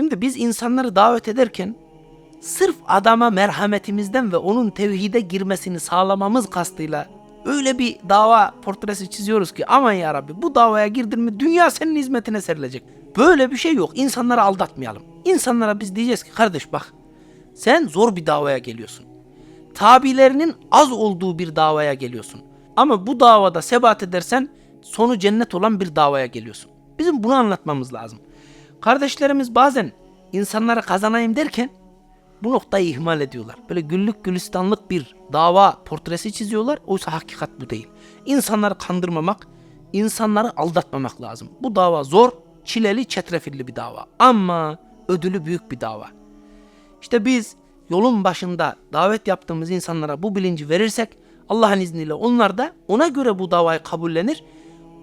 Şimdi biz insanları davet ederken sırf adama merhametimizden ve onun tevhide girmesini sağlamamız kastıyla öyle bir dava portresi çiziyoruz ki aman ya Rabbi bu davaya girdin mi dünya senin hizmetine serilecek. Böyle bir şey yok. İnsanları aldatmayalım. İnsanlara biz diyeceğiz ki kardeş bak sen zor bir davaya geliyorsun. Tabilerinin az olduğu bir davaya geliyorsun. Ama bu davada sebat edersen sonu cennet olan bir davaya geliyorsun. Bizim bunu anlatmamız lazım. Kardeşlerimiz bazen insanlara kazanayım derken bu noktayı ihmal ediyorlar. Böyle güllük gülistanlık bir dava portresi çiziyorlar. Oysa hakikat bu değil. İnsanları kandırmamak, insanları aldatmamak lazım. Bu dava zor, çileli, çetrefilli bir dava. Ama ödülü büyük bir dava. İşte biz yolun başında davet yaptığımız insanlara bu bilinci verirsek Allah'ın izniyle onlar da ona göre bu davayı kabullenir.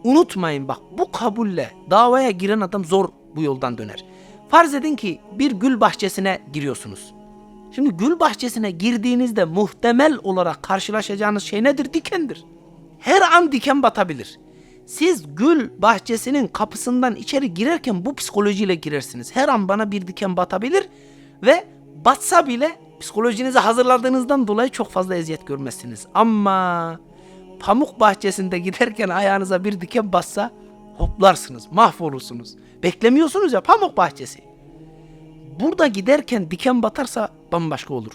Unutmayın bak bu kabulle davaya giren adam zor bu yoldan döner. Farz edin ki bir gül bahçesine giriyorsunuz. Şimdi gül bahçesine girdiğinizde muhtemel olarak karşılaşacağınız şey nedir? Dikendir. Her an diken batabilir. Siz gül bahçesinin kapısından içeri girerken bu psikolojiyle girersiniz. Her an bana bir diken batabilir ve batsa bile psikolojinizi hazırladığınızdan dolayı çok fazla eziyet görmezsiniz. Ama pamuk bahçesinde giderken ayağınıza bir diken bassa hoplarsınız, mahvolursunuz. Beklemiyorsunuz ya pamuk bahçesi. Burada giderken diken batarsa bambaşka olur.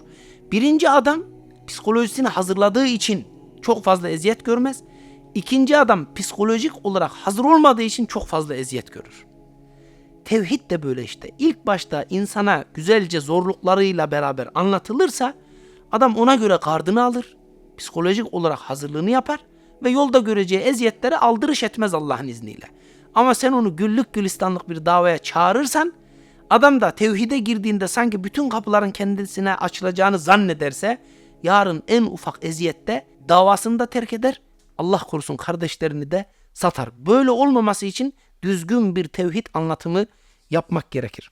Birinci adam psikolojisini hazırladığı için çok fazla eziyet görmez. İkinci adam psikolojik olarak hazır olmadığı için çok fazla eziyet görür. Tevhid de böyle işte. İlk başta insana güzelce zorluklarıyla beraber anlatılırsa adam ona göre gardını alır. Psikolojik olarak hazırlığını yapar ve yolda göreceği eziyetleri aldırış etmez Allah'ın izniyle. Ama sen onu güllük gülistanlık bir davaya çağırırsan adam da tevhide girdiğinde sanki bütün kapıların kendisine açılacağını zannederse yarın en ufak eziyette davasını da terk eder. Allah korusun kardeşlerini de satar. Böyle olmaması için düzgün bir tevhid anlatımı yapmak gerekir.